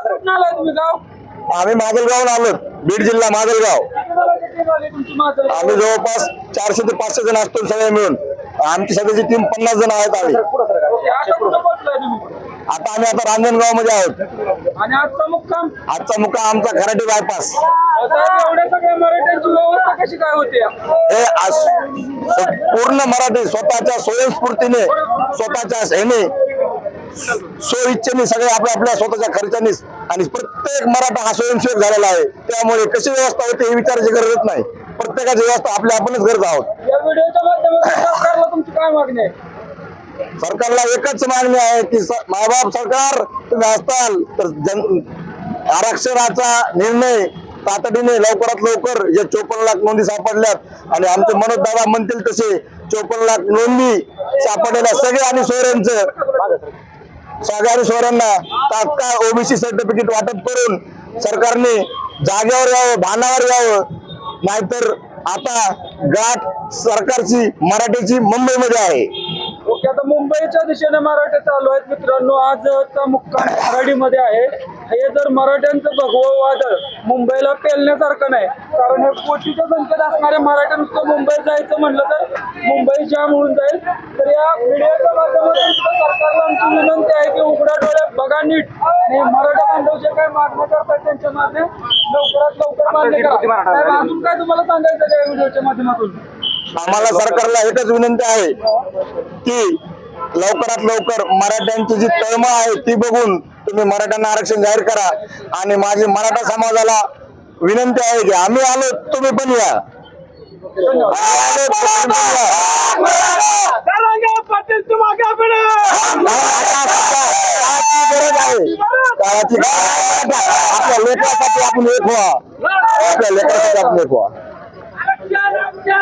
कुठून आलाय तुम्ही गाव आम्ही माजलगावून आलो. बीड जिल्हा माजलगाव तुमची आम्ही जवळपास चारशे ते पाचशे जण असतो सगळे मिळून. आमची सगळ्याची टीम पन्नास जण आहेत आम्ही. ओके, आता कुठं पोहोचलाय तुम्ही आता आम्ही आता रांजणगावमध्ये आहोत. आणि आजचा मुक्काम आजचा मुक्काम आमचा खराटी बायपास साहेब एवढ्या सगळ्या मराठ्यांची व्यवस्था कशी काय होते हे आज- स- पूर्ण मराठी स्वतःच्या स्वयंस्फूर्तीने स्वतःच्या ह्याने स्वइच्छेने सगळे आपल्या आपल्या स्वतःच्या खर्चाने आणि प्रत्येक मराठा हा स्वयंसेवक झालेला आहे. त्यामुळे कशी व्यवस्था होते हे विचारायची गरजच नाही. प्रत्येकाची व्यवस्था आपल्या आपणच करत आहोत. या सरकारला एकच मागणी आहे की मायबाप सरकार तुम्ही असताल तर जन आरक्षणाचा निर्णय तातडीने लवकरात लवकर जे चोपन्न लाख नोंदी सापडल्यात. आणि आमचे मनोज दादा म्हणतील तसे चोपन्न लाख नोंदी सापडलेल्या सगळे आणि सोयऱ्यांचं. सगळ्या आणि तात्काळ ओबीसी सर्टिफिकेट वाटप करून सरकारने जागेवर यावं भानावर यावं. नाहीतर आता गाठ सरकारची मराठीची मुंबईमध्ये आहे. ओके आता मुंबईच्या दिशेने मराठे चालू आहेत मित्रांनो. आज मुक्काम खराडीमध्ये आहे. हे जर मराठ्यांचं भगवं वादळ मुंबईला पेलण्यासारखं नाही कारण हे कोटीच्या संख्येत असणारे मराठे नुसतं मुंबईत जायचं म्हणलं तर मुंबई जाम होऊन जाईल. तर या व्हिडिओच्या माध्यमातून सरकारला आमची विनंती आहे की उघड्या डोळ्यात बघा नीट. आणि मराठा बांधव जे काही मागण्या करतात त्यांच्या मागण्या लवकरात लवकर मान्य करा. अजून काय तुम्हाला सांगायचं आहे या व्हिडिओच्या माध्यमातून? आम्हाला सरकारला एकच विनंती आहे की लवकरात लवकर मराठ्यांची जी तळमळ आहे ती बघून तुम्ही मराठ्यांना आरक्षण जाहीर करा आणि माझी मराठा समाजाला विनंती आहे की आम्ही आलो तुम्ही पण या. आपल्या लेकरासाठी आपण एक व्हा. आपल्या लेकरासाठी आपण एक व्हा.